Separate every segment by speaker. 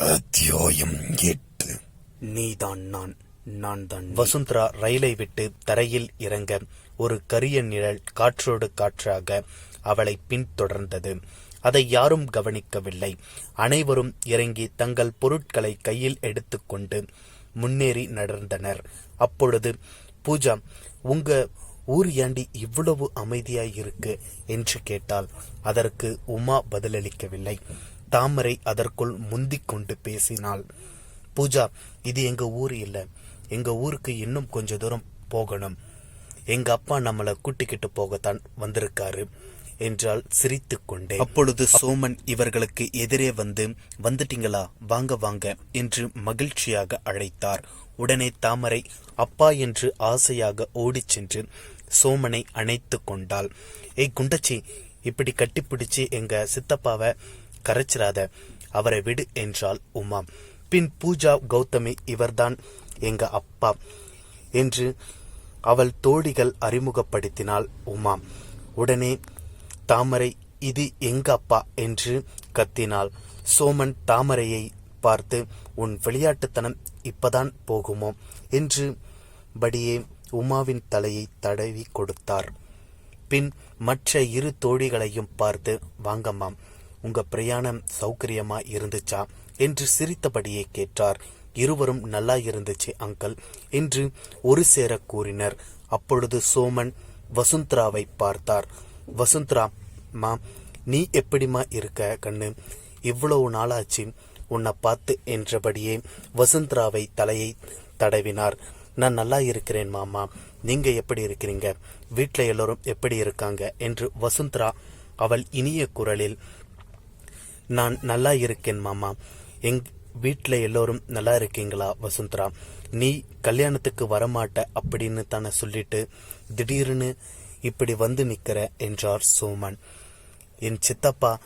Speaker 1: அத்தியாயம் எட்டு.
Speaker 2: நீதான் நான் நான் தான்.
Speaker 3: வசுந்தரா ரயிலை விட்டு தரையில் இறங்க ஒரு கரிய நிழல் காற்றோடு காற்றாக அவளை பின்தொடர்ந்தது. அதை யாரும் கவனிக்கவில்லை. அனைவரும் இறங்கி தங்கள் பொருட்களை கையில் எடுத்துக்கொண்டு முன்னேறி நடந்தனர். அப்பொழுது பூஜா உங்க ஊர் ஏண்டி இவ்வளவு அமைதியாய் இருக்கு? என்று கேட்டாள். அதற்கு உமா பதிலளிக்கவில்லை. தாமரை அதற்குள் முந்திக் கொண்டு பேசினாள். பூஜா இது எங்க ஊர் இல்ல. எங்க ஊருக்கு இன்னும் கொஞ்ச தூரம் போகணும். எங்க அப்பா நம்மள கூட்டிக்கிட்டு போகத்தான் வந்திருக்காரு என்றால் சிரித்துக் கொண்டே. அப்பொழுது சோமன் இவர்களுக்கு எதிரே வந்து வந்துட்டீங்களா? வாங்க வாங்க என்று மகிழ்ச்சியாக அழைத்தார். உடனே தாமரை அப்பா என்று ஆசையாக ஓடிச் சென்று சோமனை அணைத்து கொண்டாள். ஏய் குண்டச்சி இப்படி கட்டிப்பிடிச்சு எங்க சித்தப்பாவை கரைச்சிராத அவரை விடு என்றாள் உமா. பின் பூஜா கௌதமி இவர்தான் எங்க அப்பா என்று அவள் தோழிகள் அறிமுகப்படுத்தினாள் உமா. உடனே தாமரை இது எங்க அப்பா? என்று கத்தினாள். சோமன் தாமரையை பார்த்து உன் விளையாட்டுத்தனம் இப்பதான் போகுமோ? என்று படியே உமாவின் தலையை தடவி கொடுத்தார். பின் மற்ற இரு தோழிகளையும் பார்த்து வாங்கம்மாம் உங்க பிரயாணம் சௌகரியமா இருந்துச்சா? என்று சிரித்தபடியே கேட்டார். இருவரும் நல்லா இருந்துச்சு அங்கிள் என்று ஒரு சேர கூறினர். அப்பொழுது சோமன் வசுந்தராவை பார்த்தார். வசுந்தரா மா நீ எப்படிமா இருக்க கண்ணு? இவ்வளவு நாளாச்சு உன்னை பார்த்து என்றபடியே வசுந்தராவை தலையை தடவினார். நான் நல்லா இருக்கிறேன் மாமா. நீங்க எப்படி இருக்கிறீங்க? வீட்டில் எல்லோரும் எப்படி இருக்காங்க? என்று வசுந்தரா அவள் இனிய குரலில் நான் நல்லா இருக்கேன் மாமா. எங் வீட்டில் எல்லோரும் நல்லா இருக்கீங்களா வசுந்தரா? நீ கல்யாணத்துக்கு வரமாட்ட அப்படின்னு தானே சொல்லிட்டு திடீர்னு இப்படி வந்து நிற்கிற என்றார் சோமன். என் சித்தப்பா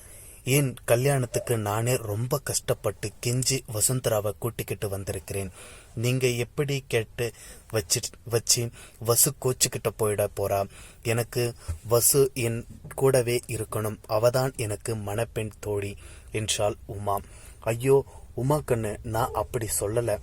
Speaker 3: என் கல்யாணத்துக்கு நானே ரொம்ப கஷ்டப்பட்டு கெஞ்சி வசுந்தராவை கூட்டிக்கிட்டு வந்திருக்கிறேன்? நீங்க எப்படி கேட்டு வச்சு வச்சு வசு கோச்சுக்கிட்ட போயிட போறா? எனக்கு வசு என் கூடவே இருக்கணும். அவதான் எனக்கு மணப்பெண் தோழி என்றாள் உமா. ஐயோ உமா கண்ணு நான் அப்படி சொல்லல.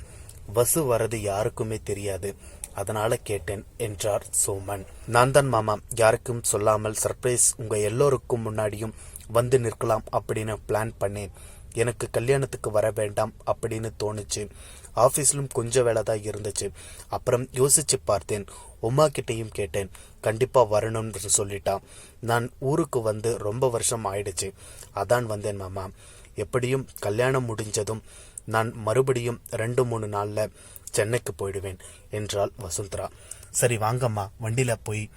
Speaker 3: வசு வரது யாருக்குமே தெரியாது. அதனால கேட்டேன் என்றார் சோமன். நான் தான் மாமா. யாருக்கும் சொல்லாமல் சர்ப்ரைஸ் உங்க எல்லோருக்கும் முன்னாடியும் வந்து நிற்கலாம் அப்படின்னு பிளான் பண்ணேன். எனக்கு கல்யாணத்துக்கு வர வேண்டாம் அப்படின்னு தோணுச்சு. ஆஃபீஸ்லும் கொஞ்சம் வேலை தான் இருந்துச்சு. அப்புறம் யோசிச்சு பார்த்தேன். உமா கிட்டையும் கேட்டேன். கண்டிப்பாக வரணும்னு சொல்லிட்டான் நான் ஊருக்கு வந்து ரொம்ப வருஷம் ஆயிடுச்சு. அதான் வந்தேன் மாமா. எப்படியும் கல்யாணம் முடிஞ்சதும் நான் மறுபடியும் ரெண்டு மூணு நாளில் சென்னைக்கு போயிடுவேன் என்றாள் வசுந்தரா. சரி வாங்கம்மா. வண்டியில் போய்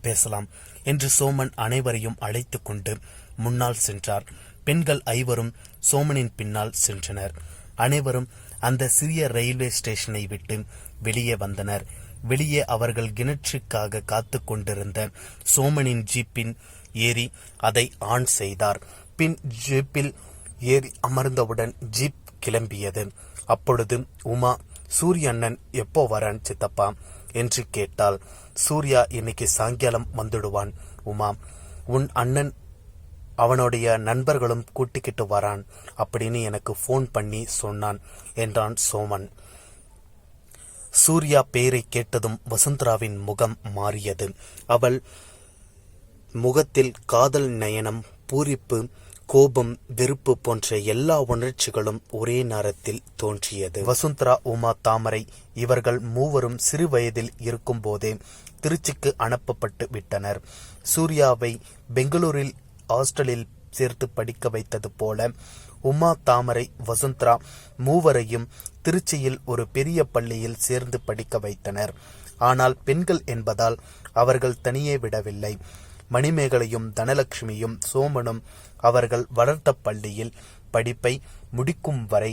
Speaker 3: பேசலாம் என்று சோமன் அனைவரையும் அழைத்து கொண்டு முன்னால் சென்றார். பெண்கள் ஐவரும் சோமனின் பின்னால் சென்றனர். அனைவரும் அந்த சிறிய ரயில்வே ஸ்டேஷனை விட்டு வெளியே வந்தனர். வெளியே அவர்கள் கிணற்றுக்காக காத்து கொண்டிருந்த சோமனின் ஜீப்பின் ஏறி அதை ஆன் செய்தார். பின் ஜீப்பில் ஏறி அமர்ந்தவுடன் ஜீப் கிளம்பியது. அப்பொழுது உமா சூரிய அண்ணன் எப்போ வரான் சித்தப்பா? என்று கேட்டாள். சூர்யா இன்னைக்கு சாயங்காலம் வந்துடுவான் உமா. உன் அண்ணன் அவனுடைய நண்பர்களும் கூட்டிக்கிட்டு வரான். அப்படின்னு எனக்கு ஃபோன் பண்ணி சொன்னான் என்றான் சோமன். சூர்யா பெயரை கேட்டதும் வசுந்தராவின் முகம் மாறியது. அவள் முகத்தில் காதல் நயனம் பூரிப்பு கோபம் வெறுப்பு போன்ற எல்லா உணர்ச்சிகளும் ஒரே நேரத்தில் தோன்றியது. வசுந்தரா உமா தாமரை இவர்கள் மூவரும் சிறு வயதில் இருக்கும்போதே திருச்சிக்கு அனுப்பப்பட்டு விட்டனர். சூர்யாவை பெங்களூரில் ஹாஸ்டலில் சேர்த்து படிக்க வைத்தது போல உமா தாமரை வசுந்தரா மூவரையும் திருச்சியில் ஒரு பெரிய பள்ளியில் சேர்ந்து படிக்க வைத்தனர். ஆனால் பெண்கள் என்பதால் அவர்கள் தனியே விடவில்லை. மணிமேகலையும் தனலட்சுமியும் சோமனும் அவர்கள் வளர்த்த பள்ளியில் படிப்பை முடிக்கும் வரை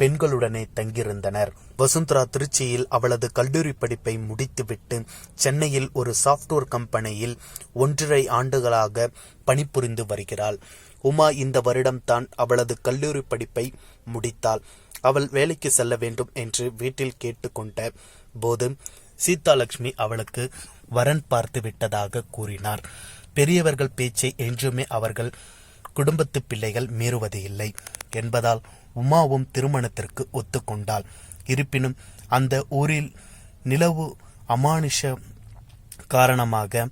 Speaker 3: பெண்களுடனே தங்கியிருந்தனர். வசுந்தரா திருச்சியில் அவளது கல்லூரி படிப்பை முடித்துவிட்டு சென்னையில் ஒரு சாப்ட்வேர் கம்பெனியில் ஒன்றரை ஆண்டுகளாக பணிபுரிந்து வருகிறாள். உமா இந்த வருடம் தான் அவளது கல்லூரி படிப்பை முடித்தாள். அவள் வேலைக்கு செல்ல வேண்டும் என்று வீட்டில் கேட்டுக்கொண்ட போது சீதாலட்சுமி அவளுக்கு வரன் பார்த்து விட்டதாக கூறினார். பெரியவர்கள் பேச்சை என்றுமே அவர்கள் குடும்பத்து பிள்ளைகள் மீறுவது இல்லை என்பதால் உமாவும் திருமணத்திற்கு ஒத்துக்கொண்டாள். இருப்பினும் அந்த ஊரில் நிலவு அமானுஷ காரணமாக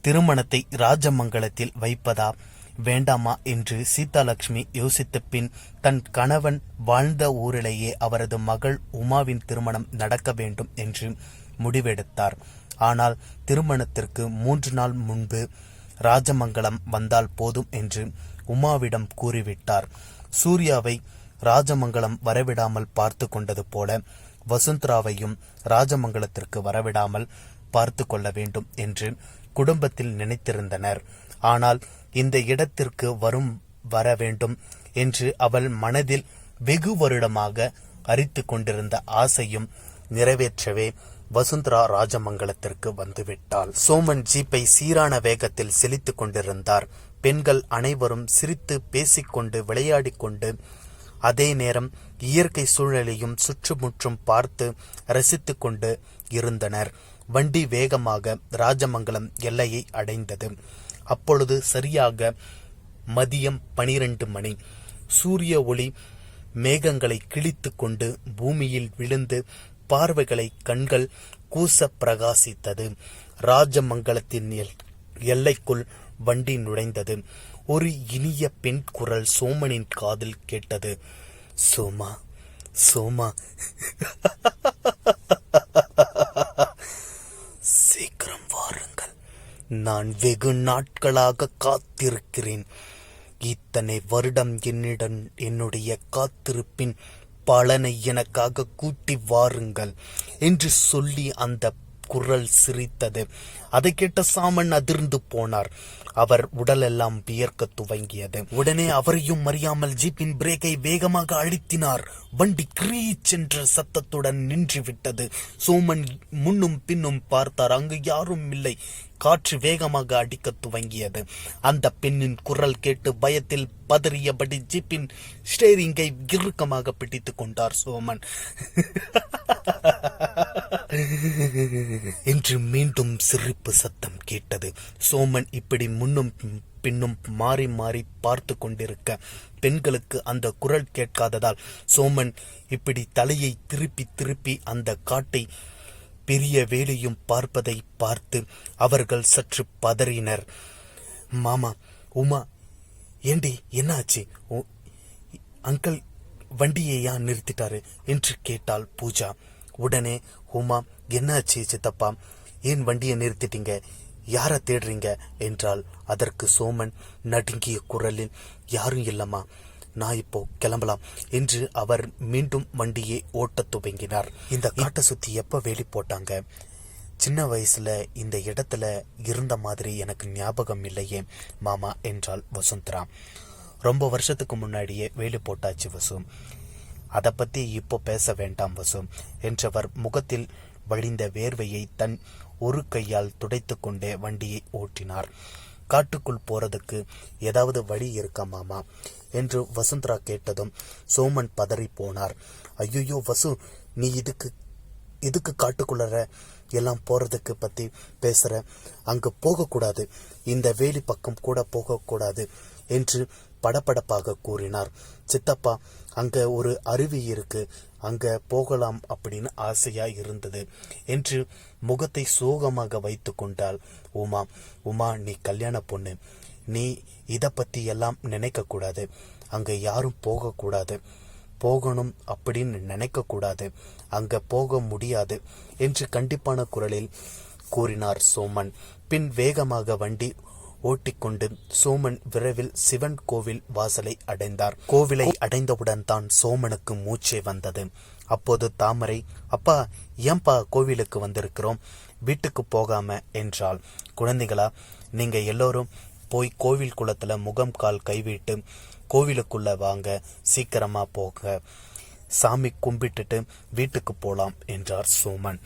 Speaker 3: திருமணத்தை ராஜமங்கலத்தில் வைப்பதா வேண்டாமா என்று சீதாலட்சுமி யோசித்த பின் தன் கணவன் வாழ்ந்த ஊரிலேயே அவரது மகள் உமாவின் திருமணம் நடக்க வேண்டும் என்று முடிவெடுத்தார். ஆனால் திருமணத்திற்கு மூன்று நாள் முன்பு ராஜமங்கலம் வந்தால் போதும் என்று உமாவிடம் கூறிவிட்டார். சூர்யாவை ராஜமங்கலம் வரவிடாமல் பார்த்து கொண்டது போல வசுந்தராவையும் ராஜமங்கலத்திற்கு வரவிடாமல் பார்த்து கொள்ள வேண்டும் என்று குடும்பத்தில் நினைத்திருந்தனர். ஆனால் இந்த இடத்திற்கு வரும் வர வேண்டும் என்று அவள் மனதில் வெகு வருடமாக அரித்து கொண்டிருந்த ஆசையும் நிறைவேற்றவே வசுந்தரா ராஜமங்கலத்திற்கு வந்துவிட்டாள். சோமன் ஜீப்பை சீரான வேகத்தில் செலுத்திக் கொண்டிருந்தார். பெண்கள் அனைவரும் சிரித்து பேசிக்கொண்டு விளையாடிக்கொண்டு அதே நேரம் இயற்கை சூழலையும் சுற்றுமுற்றும் பார்த்து ரசித்துக்கொண்டு இருந்தனர். வண்டி வேகமாக ராஜமங்கலம் எல்லையை அடைந்தது. அப்பொழுது சரியாக மதியம் பனிரெண்டு மணி. சூரிய ஒளி மேகங்களை கிழித்து கொண்டு பூமியில் விழுந்து பார்வைகளை கண்கள் கூச பிரகாசித்தது. ராஜமங்கலத்தின் எல்- எல்லைக்குள் வண்டி நுழைந்தது. ஒரு இனிய பெண் குரல் சோமனின் காதில் கேட்டது. சோமா சோமா. சீக்கிரம் வாருங்கள். நான் வெகு நாட்களாக காத்திருக்கிறேன். இத்தனை வருடம் என்னிடம் என்னுடைய காத்திருப்பின் பலனை எனக்காக கூட்டி வாருங்கள் என்று சொல்லி அந்த குரல் சிரித்தது. அதை கேட்ட சாமன் அதிர்ந்து போனார். அவர் உடலெல்லாம் வியர்க்க துவங்கியது. உடனே அவரையும் அறியாமல் ஜீப்பின் பிரேக்கை வேகமாக அழுத்தினார். வண்டி கிரீச் என்ற சத்தத்துடன் நின்று விட்டது சோமன் முன்னும் பின்னும் பார்த்தார். அங்கு யாரும் இல்லை. காற்று வேகமாக அடிக்கத் துவங்கியது. அந்த பெண்ணின் குரல் கேட்டு பயத்தில் பதறியபடி ஜீப்பின் ஸ்டேரிங்கை இறுக்கமாக பிடித்துக் கொண்டார் சோமன். என்று மீண்டும் சிரிப்பு சத்தம் கேட்டது. சோமன் இப்படி முன்னும் பின்னும் மாறி மாறி பார்த்து கொண்டிருக்க பெண்களுக்கு அந்த குரல் கேட்காததால் சோமன் இப்படி தலையை திருப்பி திருப்பி அந்த காட்டை பெரிய வேலையும் பார்ப்பதை பார்த்து அவர்கள் சற்று பதறினர். மாமா உமா ஏண்டி என்னாச்சு? அங்கிள் வண்டியை ஏன் நிறுத்திட்டாரு? என்று கேட்டாள் பூஜா. உடனே உமா என்னாச்சு சித்தப்பா? ஏன் வண்டியை நிறுத்திட்டீங்க? யாரை தேடுறீங்க? என்றால் அதற்கு சோமன் நடுங்கிய குரலில் யாரும் இல்லம்மா நான் இப்போ கிளம்பலாம் என்று அவர் மீண்டும் வண்டியை ஓட்டத் துவங்கினார். இந்த காட்டை சுத்தி எப்ப வேலி போட்டாங்க? சின்ன வயசுல இந்த இடத்துல இருந்த மாதிரி எனக்கு ஞாபகம் இல்லையே மாமா என்றாள் வசுந்தரா. ரொம்ப வருஷத்துக்கு முன்னாடியே வேலி போட்டாச்சு வசு. அதை பத்தி இப்போ பேச வேண்டாம் வசு என்றவர் முகத்தில் வழிந்த வேர்வையை தன் ஒரு கையால் துடைத்து கொண்டே வண்டியை ஓட்டினார். காட்டுக்குள் போறதுக்கு ஏதாவது வழி இருக்கா மாமா? என்று வசுந்தரா கேட்டதும் சோமன் பதறி போனார். ஐயோ வசு நீ இதுக்கு இதுக்கு காட்டுக்குள்ளற எல்லாம் போறதுக்கு பத்தி பேசுற? அங்கு போகக்கூடாது. இந்த வேலி பக்கம் கூட போகக்கூடாது என்று படபடப்பாக கூறினார். சித்தப்பா அங்க ஒரு அருவி இருக்கு. அங்க போகலாம் அப்படின்னு ஆசையா இருந்தது என்று முகத்தை சோகமாக வைத்து கொண்டாள். உமா உமா நீ கல்யாண பொண்ணு. நீ இத பத்தி எல்லாம் நினைக்க கூடாது. அங்க யாரும் போகக்கூடாது போகணும் அப்படின்னு நினைக்க கூடாது. அங்க போக முடியாது என்று கண்டிப்பான குரலில் கூறினார் சோமன். பின் வேகமாக வண்டி ஓட்டிக்கொண்டு சோமன் விரைவில் சிவன் கோவில் வாசலை அடைந்தார். கோவிலை அடைந்தவுடன் தான் சோமனுக்கு மூச்சே வந்தது. அப்போது தாமரை அப்பா ஏன்பா கோவிலுக்கு வந்திருக்கிறோம்? வீட்டுக்கு போகாம என்றாள். குழந்தைகளா நீங்க எல்லோரும் போய் கோவில் குளத்துல முகம் கால் கைவிட்டு கோவிலுக்குள்ள வாங்க. சீக்கிரமா போக. சாமி கும்பிட்டுட்டு வீட்டுக்கு போலாம் என்றார் சோமன்.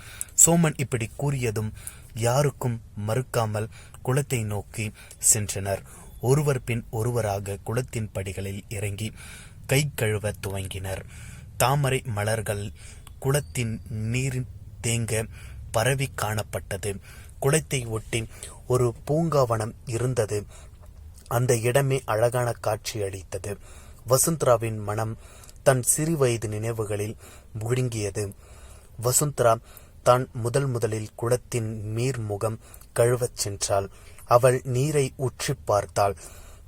Speaker 3: சோமன் இப்படி கூறியதும் யாருக்கும் மறுக்காமல் குளத்தை நோக்கி சென்றனர். ஒருவர் பின் ஒருவராக குளத்தின் படிகளில் இறங்கி கை கழுவ துவங்கினர். தாமரை மலர்கள் குளத்தின் நீர் தேங்க பரவி காணப்பட்டது. குளத்தை ஒட்டி ஒரு பூங்காவனம் இருந்தது. அந்த இடமே அழகான காட்சி அளித்தது. வசுந்தராவின் மனம் தன் சிறுவயது நினைவுகளில் முழுங்கியது. வசுந்தரா தான் முதல் முதலில் குளத்தின் நீர்முகம் கழுவச் சென்றாள். அவள் நீரை உற்றிப் பார்த்தாள்.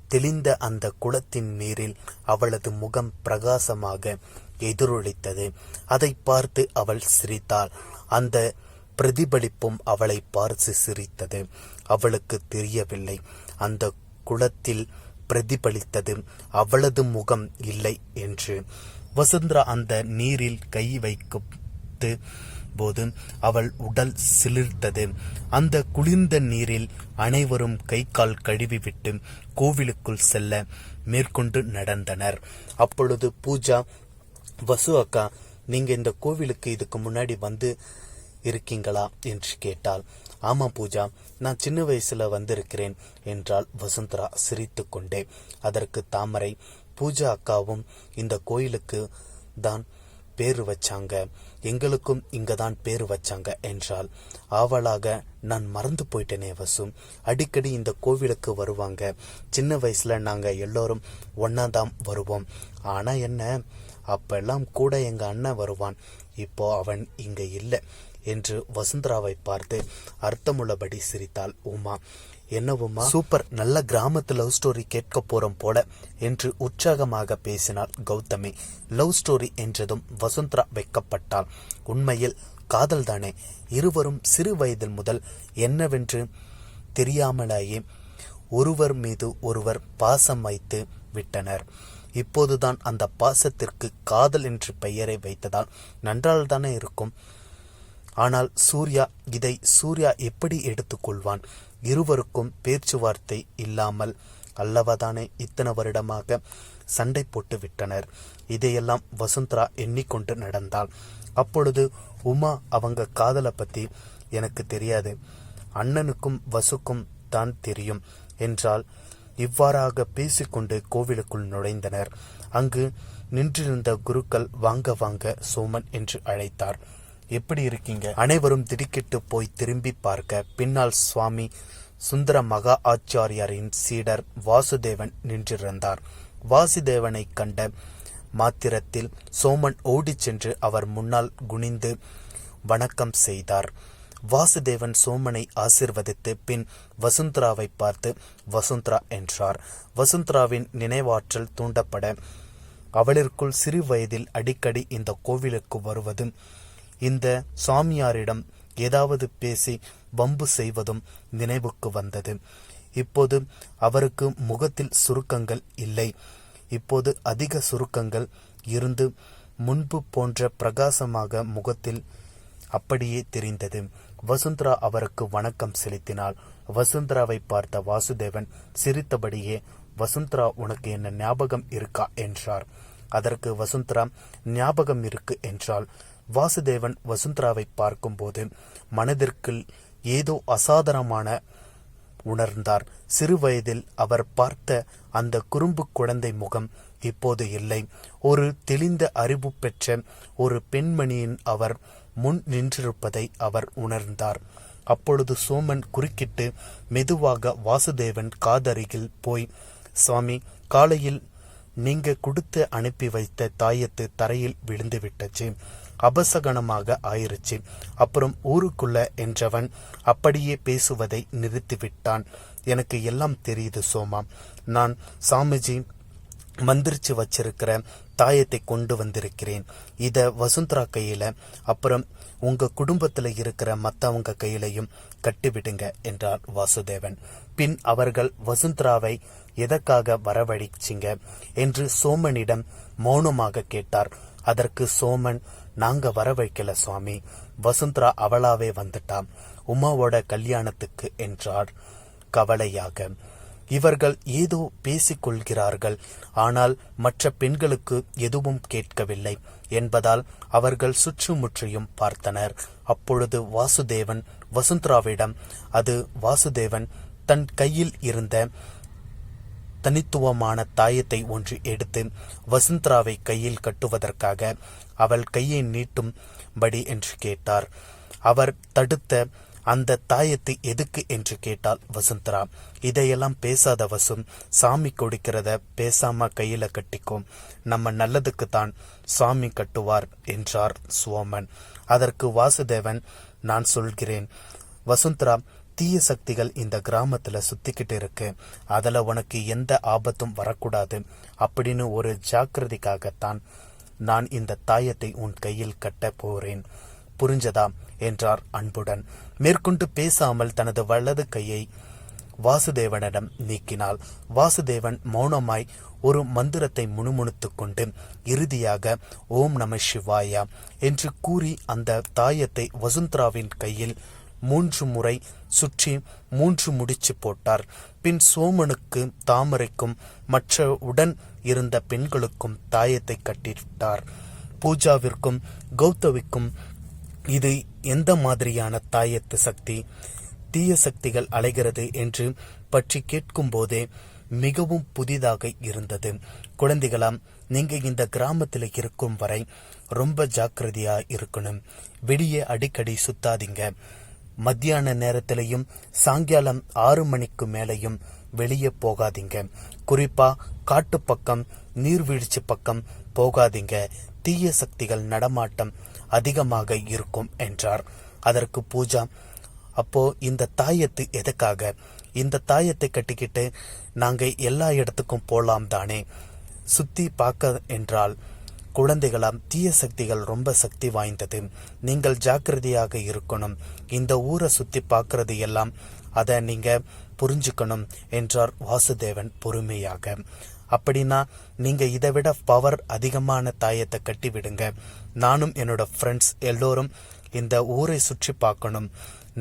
Speaker 3: தெளிந்த அந்த குளத்தின் நீரில் அவளது முகம் பிரகாசமாக எதிரொலித்தது. அதை பார்த்து அவள் சிரித்தாள். அந்த பிரதிபலிப்பும் அவளை பார்த்து சிரித்தது. அவளுக்கு தெரியவில்லை. அந்த குளத்தில் பிரதிபலித்தது. அவளது முகம் இல்லை என்று. வசுந்தரா அந்த நீரில் கை வைத்து போது அவள் உடல் சிலிர்த்தது. அந்த குளிர்ந்த நீரில் அனைவரும் கை கால் கழுவிவிட்டு கோவிலுக்குள் செல்ல மேற்கொண்டு நடந்தனர். அப்பொழுது பூஜா வசு அக்கா நீங்க இந்த கோவிலுக்கு இதுக்கு முன்னாடி வந்து இருக்கீங்களா? என்று கேட்டாள். ஆமா பூஜா நான் சின்ன வயசுல வந்திருக்கிறேன் என்றால் வசுந்தரா சிரித்து கொண்டே அதற்கு தாமரை பூஜா அக்காவும் இந்த கோயிலுக்கு தான் பேரு வச்சாங்க. எங்களுக்கும் இங்க தான் பேரு வச்சாங்க என்றால் ஆவலாக நான் மறந்து போயிட்டேனே வசு. அடிக்கடி இந்த கோவிலுக்கு வருவாங்க. சின்ன வயசுல நாங்க எல்லோரும் ஒன்னாதான் வருவோம். ஆனா என்ன? அப்பெல்லாம் கூட எங்க அண்ணன் வருவான். இப்போ அவன் இங்க இல்லை என்று வசுந்தராவை பார்த்து அர்த்தமுள்ளபடி சிரித்தாள் உமா. என்ன சூப்பர். நல்ல கிராமத்து லவ் ஸ்டோரி கேட்க போறோம் போல என்று உற்சாகமாக பேசினாள் கௌதமி. லவ் ஸ்டோரி என்றதும் வசுந்தரா வெக்கப்பட்டாள். உண்மையில் காதல்தானே. இருவரும் சிறு வயதில் முதல் என்னவென்று தெரியாமலேயே ஒருவர் மீது ஒருவர் பாசம் வைத்து விட்டனர். இப்போதுதான் அந்த பாசத்திற்கு காதல் என்று பெயரை வைத்ததால் நன்றால்தானே இருக்கும். ஆனால் சூர்யா இதை சூர்யா எப்படி எடுத்துக்கொள்வான்? இருவருக்கும் பேச்சுவார்த்தை இல்லாமல் அல்லவதானே இத்தனை வருடமாக சண்டை போட்டு விட்டனர். இதையெல்லாம் வசுந்தரா எண்ணிக்கொண்டு நடந்தாள். அப்பொழுது உமா அவங்க காதலை பத்தி எனக்கு தெரியாது. அண்ணனுக்கும் வசுக்கும் தான் தெரியும் என்றால் இவ்வாறாக பேசிக்கொண்டு கோவிலுக்குள் நுழைந்தனர். அங்கு நின்றிருந்த குருக்கள் வாங்க வாங்க சோமன் என்று அழைத்தார். எப்படி இருக்கீங்க? அனைவரும் திடுக்கிட்டு போய் திரும்பி பார்க்க பின்னால் சுவாமி சுந்தர மகா ஆச்சாரியாரின் சீடர் வாசுதேவன் நின்றிருந்தார். வாசுதேவனை கண்ட மாத்திரத்தில் சோமன் ஓடிச் சென்று அவர் முன்னால் குனிந்து வணக்கம் செய்தார். வாசுதேவன் சோமனை ஆசிர்வதித்து பின் வசுந்தராவை பார்த்து வசுந்தரா என்றார். வசுந்தராவின் நினைவாற்றல் தூண்டப்பட அவளிற்குள் சிறு வயதில் அடிக்கடி இந்த கோவிலுக்கு வருவதும் இந்த சாமியாரிடம் ஏதாவது பேசி வம்பு செய்வதும் நினைவுக்கு வந்தது. இப்போது அவருக்கு முகத்தில் சுருக்கங்கள் இல்லை. இப்போது அதிக சுருக்கங்கள் இருந்து முன்பு போன்ற பிரகாசமாக முகத்தில் அப்படியே தெரிந்தது. வசுந்தரா அவருக்கு வணக்கம் செலுத்தினாள். வசுந்தராவை பார்த்த வாசுதேவன் சிரித்தபடியே வசுந்தரா உனக்கு என்ன ஞாபகம் இருக்கா? என்றார். அதற்கு வசுந்தரா ஞாபகம் இருக்கு என்றால் வாசுதேவன் வசுந்தராவை பார்க்கும்போது மனதிற்குள் ஏதோ அசாதாரணமான உணர்ந்தார். சிறு வயதில் அவர் பார்த்த அந்த குறும்பு குழந்தை முகம் இப்போது இல்லை. ஒரு தெளிந்த அறிவு பெற்ற ஒரு பெண்மணியின் அவர் முன் நின்றிருப்பதை அவர் உணர்ந்தார். அப்பொழுது சோமன் குறுக்கிட்டு மெதுவாக வாசுதேவன் காதருகில் போய் சுவாமி காலையில் நீங்க கொடுத்து அனுப்பி வைத்த தாயத்து தரையில் விழுந்து விட்டச்சு அபசகனமாக ஆயிருச்சு. அப்புறம் ஊருக்குள்ள என்றவன் அப்படியே பேசுவதை நிறுத்திவிட்டான். எனக்கு எல்லாம் தெரியுது சோமா. நான் சாமிஜி மந்திரிச்சு வச்சிருக்கிற தாயத்தை கொண்டு வந்திருக்கிறேன். இத வசுந்தரா கையில அப்புறம் உங்க குடும்பத்துல இருக்கிற மத்தவங்க கையிலையும் கட்டிவிடுங்க என்றார் வாசுதேவன். பின் அவர்கள் வசுந்தராவை எதற்காக வரவழைச்சிங்க? என்று சோமனிடம் மௌனமாக கேட்டார். அதற்கு சோமன் நாங்க வர வைக்கல சுவாமி. வசுந்தரா அவளாவே வந்துட்டான் உமாவோட கல்யாணத்துக்கு என்றார். கவலையாக. இவர்கள் ஏதோ பேசிக்கொள்கிறார்கள். ஆனால் மற்ற பெண்களுக்கு எதுவும் கேட்கவில்லை என்பதால் அவர்கள் சுற்றுமுற்றியும் பார்த்தனர். அப்பொழுது வாசுதேவன் வசுந்தராவிடம் அது வாசுதேவன் தன் கையில் இருந்த தனித்துவமான தாயத்தை ஒன்று எடுத்து வசுந்தராவை கையில் கட்டுவதற்காக அவள் கையை நீட்டும்படி என்று கேட்டார். அவர் தடுத்த அந்த தாயத்து எதுக்கு? என்று கேட்டாள் வசுந்தரா. இதையெல்லாம் பேசாத வசும் சாமி கொடுக்கிறத பேசாம கையில கட்டிக்கும் நம்ம நல்லதுக்கு தான் சாமி கட்டுவார் என்றார் சோமன். அதற்கு வாசுதேவன் நான் சொல்கிறேன். வசுந்தரா தீய சக்திகள் இந்த கிராமத்துல சுத்திக்கிட்டு இருக்கு. அதுல உனக்கு எந்த ஆபத்தும் வரக்கூடாது. அப்படின்னு ஒரு ஜாக்கிரதைக்காகத்தான் நான் இந்த தாயத்தை உன் கையில் கட்ட போறேன். புரிஞ்சதா? என்றார் அன்புடன். மேற்கொண்டு பேசாமல் தனது வலது கையை வாசுதேவனிடம் நீக்கினாள். வாசுதேவன் மௌனமாய் ஒரு மந்திரத்தை முணுமுணுத்துக் கொண்டு இறுதியாக ஓம் நம சிவாயா என்று கூறி அந்த தாயத்தை வசுந்தராவின் கையில் மூன்று முறை சுற்றி மூன்று முடிச்சு போட்டார். பின் சோமனுக்கு தாமரைக்கும் மற்ற உடன் இருந்த பெண்களுக்கும் தாயத்தை கட்டிவிட்டார். பூஜாவிற்கும் கௌதவிக்கும் இது எந்த மாதிரியான தாயத்து சக்தி? தீய சக்திகள் அலைகிறது என்று பற்றி கேட்கும்போதே மிகவும் புதிதாக இருந்தது. குழந்தைகளாம் நீங்க இந்த கிராமத்தில் இருக்கும் வரை ரொம்ப ஜாக்கிரதையா இருக்கணும். வெளியே அடிக்கடி சுத்தாதீங்க. மத்தியான நேரத்திலையும் சாயங்காலம் ஆறு மணிக்கு மேலையும் வெளியே போகாதீங்க. குறிப்பா காட்டு பக்கம் நீர்வீழ்ச்சி பக்கம் போகாதீங்க. தீய சக்திகள் நடமாட்டம் அதிகமாக இருக்கும் என்றார். அதற்கு பூஜா அப்போ இந்த தாயத்து எதுக்காக? இந்த தாயத்தை கட்டிக்கிட்டு நாங்க எல்லா இடத்துக்கும் போலாம் தானே? சுத்தி பார்க்க என்றால் குழந்தைகளாம் தீய சக்திகள் ரொம்ப சக்தி வாய்ந்தது. நீங்கள் ஜாக்கிரதையாக இருக்கணும். இந்த ஊரை சுத்தி பார்க்கறது எல்லாம் அதை நீங்க புரிஞ்சுக்கணும் என்றார் வாசுதேவன் பொறுமையாக. அப்படின்னா நீங்க இதை விட பவர் அதிகமான தாயத்தை கட்டி விடுங்க நானும் என்னோட ஃப்ரெண்ட்ஸ் எல்லோரும் இந்த ஊரை சுற்றி பார்க்கணும்.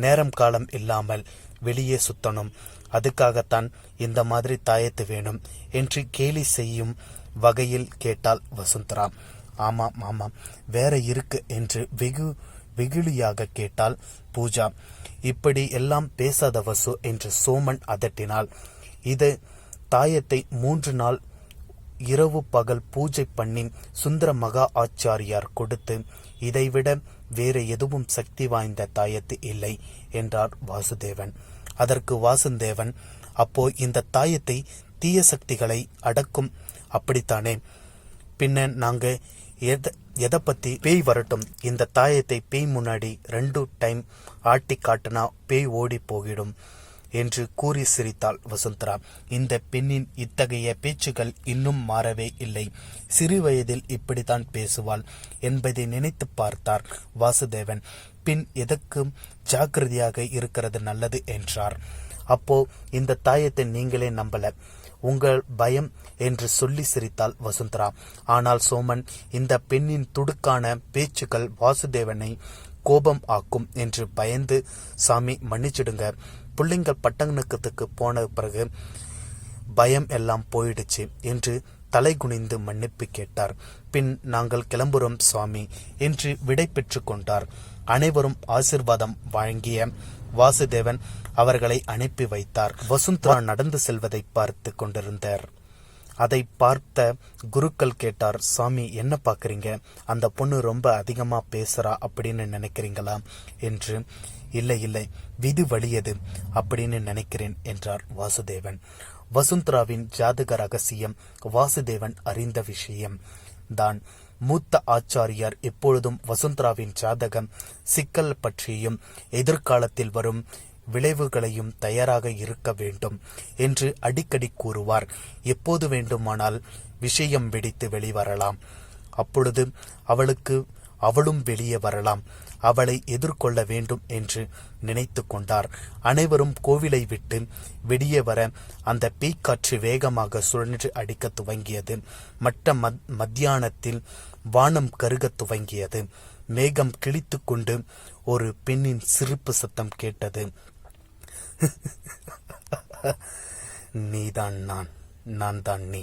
Speaker 3: நேரம் காலம் இல்லாமல் வெளியே சுத்தணும். அதுக்காகத்தான் இந்த மாதிரி தாயத்து வேணும் என்று கேலி செய்யும் வகையில் கேட்டாள் வசுந்தரா. ஆமாம் ஆமாம் வேற இருக்கு என்று வெகு வெகுளியாக கேட்டாள் பூஜா. இப்படி எல்லாம் பேசாத வசு என்று சோமன் அதட்டினாள். இது தாயத்தை மூன்று நாள் இரவு பகல் பூஜை பண்ணி சுந்தர மகா ஆச்சாரியார் கொடுத்து இதைவிட வேற எதுவும் சக்தி வாய்ந்த தாயத்து இல்லை என்றார் வாசுதேவன். அதற்கு வாசுதேவன் அப்போ இந்த தாயத்தை தீய சக்திகளை அடக்கும் அப்படித்தானே? பின்ன நாங்க எத எதை பத்தி பேய் வரட்டும். இந்த தாயத்தை பேய் முன்னாடி ரெண்டு டைம் ஆட்டி காட்டினா பேய் ஓடி போகிடும் என்று கூறி சிரித்தாள் வசுந்தரா. இந்த பெண்ணின் இத்தகைய பேச்சுகள் இன்னும் மாறவே இல்லை. சிறு வயதில் இப்படித்தான் பேசுவாள் என்பதை நினைத்து பார்த்தார் வாசுதேவன். பின் எதற்கும் ஜாக்கிரதையாக இருக்கிறது நல்லது என்றார். அப்போ இந்த தாயத்தை நீங்களே நம்பல. உங்கள் பயம் என்று சொல்லி சிரித்தாள் வசுந்தரா. ஆனால் சோமன் இந்த பெண்ணின் துடுக்கான பேச்சுக்கள் வாசுதேவனை கோபம் ஆக்கும் என்று பயந்து சாமி மன்னிச்சிடுங்க. பிள்ளைங்கள் பட்டணக்கத்துக்கு போன பிறகு பயம் எல்லாம் போயிடுச்சு என்று தலை குனிந்து மன்னிப்பு கேட்டார். பின் நாங்கள் கிளம்புறோம் சுவாமி என்று விடை பெற்று கொண்டார். அனைவரும் ஆசிர்வாதம் வழங்கிய வாசுதேவன் அவர்களை அனுப்பி வைத்தார். வசுந்தரா நடந்து செல்வதை பார்த்து கொண்டிருந்தார். அதை பார்த்த குருக்கள் கேட்டார் சாமி என்ன பார்க்குறீங்க? அந்த பொண்ணு ரொம்ப அதிகமாக பேசுறா அப்படின்னு நினைக்கிறீங்களா? என்று இல்லை இல்லை விதி வழியது அப்படின்னு நினைக்கிறேன் என்றார் வாசுதேவன். வசுந்தராவின் ஜாதக ரகசியம் வாசுதேவன் அறிந்த விஷயம். தான் மூத்த ஆச்சாரியார் எப்பொழுதும் வசுந்தராவின் ஜாதகம் சிக்கல் பற்றியும் எதிர்காலத்தில் வரும் விளைவுகளையும் தயாராக இருக்க வேண்டும் என்று அடிக்கடி கூறுவார். எப்போது வேண்டுமானால் விஷயம் வெடித்து வெளிவரலாம். அப்பொழுது அவளுக்கு அவளும் வெளியே வரலாம். அவளை எதிர்கொள்ள வேண்டும் என்று நினைத்து கொண்டார். அனைவரும் கோவிலை விட்டு வெளியே வர அந்த பீக்காற்று வேகமாக சுழன்று அடிக்க துவங்கியது. மற்ற மத்தியானத்தில் வானம் கருக துவங்கியது. மேகம் கிழித்து கொண்டு ஒரு பெண்ணின் சிரிப்பு சத்தம் கேட்டது. நீதான் நான் நான் தான் நீ.